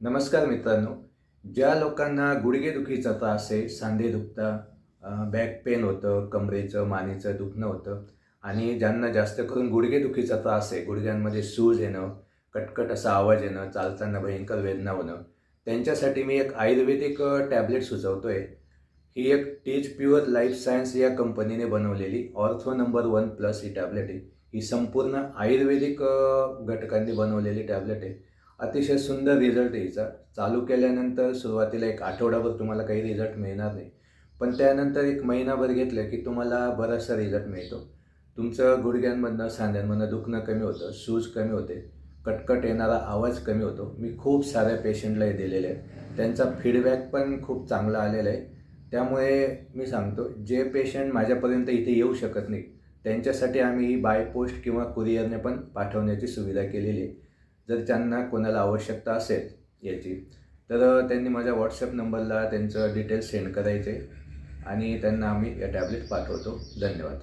नमस्कार मित्रांनो. ज्या लोकांना गुडघेदुखीचा त्रास आहे सांधे दुखता बॅक पेन होतं कमरेचं मानेचं दुखणं होतं आणि ज्यांना जास्त करून गुडघेदुखीचा त्रास आहे गुडघ्यांमध्ये सूज येणं कटकट असा आवाज येणं चालताना भयंकर वेदना होणं त्यांच्यासाठी मी एक आयुर्वेदिक टॅबलेट सुचवतो आहे ही एक टीच प्युअर लाईफ सायन्स या कंपनीने बनवलेली ऑर्थो नंबर वन प्लस ही टॅबलेट आहे. ही संपूर्ण आयुर्वेदिक घटकांनी बनवलेली टॅबलेट आहे. अतिशय सुंदर रिझल्ट यायचा चालू केल्यानंतर सुरुवातीला एक आठवडाभर तुम्हाला काही रिझल्ट मिळणार नाही. पण त्यानंतर एक महिनाभर घेतलं की तुम्हाला बराचसा रिझल्ट मिळतो. तुमचं गुडघ्यांमधनं सांध्यांमधनं दुखणं कमी होतं शूज कमी होते कटकट येणारा आवाज कमी होतो. मी खूप साऱ्या पेशंटला हे दिलेले आहे त्यांचा फीडबॅक पण खूप चांगला आलेला आहे. त्यामुळे मी सांगतो जे पेशंट माझ्यापर्यंत इथे येऊ शकत नाही त्यांच्यासाठी आम्ही बाय पोस्ट किंवा कुरिअरने पण पाठवण्याची सुविधा केलेली आहे. जर त्यांना कोणाला आवश्यकता असेल याची तर त्यांनी माझ्या व्हॉट्सअप नंबरला त्यांचं डिटेल्स सेंड करायचे आणि त्यांना आम्ही या टॅबलेट पाठवतो. धन्यवाद.